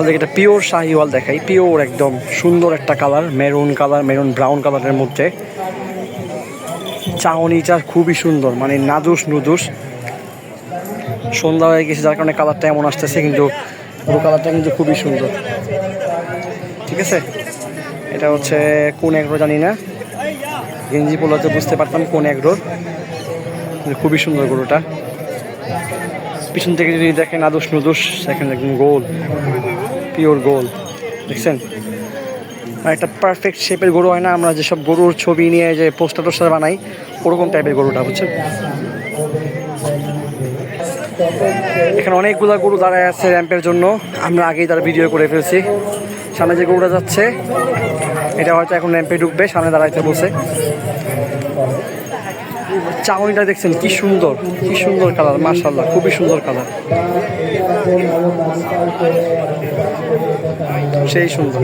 আপনাদেরকে একটা পিওর শাহিওয়াল দেখাই। পিওর একদম সুন্দর একটা colour maroon colour maroon brown কালারের মধ্যে। চাউনিটা খুবই সুন্দর মানে নাদুস নুদুস। সন্ধ্যা হয়ে গেছে, যার কারণে কালারটা এমন আসতেছে, কিন্তু পুরো কালারটা কিন্তু খুবই সুন্দর। ঠিক আছে? এটা হচ্ছে কোন এগ্রো জানি না। গেঞ্জি পোলাতে বুঝতে পারতাম কোন এগ্রোর খুবই সুন্দর গরুটা। পিছন থেকে যদি দেখেন আদর্শ নুদুস, সেখানে গোল। পিওর গোল দেখছেন? আর একটা পারফেক্ট শেপের গরু হয় না, আমরা যেসব গরুর ছবি নিয়ে যে পোস্টার টোস্টার বানাই, ওরকম টাইপের গরুটা, বুঝছেন? এখানে অনেকগুলো গরু দাঁড়ায় আছে র্যাম্পের জন্য, আমরা আগেই তার ভিডিও করে ফেলছি। সামনে যে গরুটা যাচ্ছে, এটা হয়তো এখন র্যাম্পে ঢুকবে, সামনে দাঁড়াইতে বসে চাউনিটা দেখছেন কি সুন্দর কি সুন্দর কালার মার্শাল্লাহ খুবই সুন্দর কালার। সেই সুন্দর।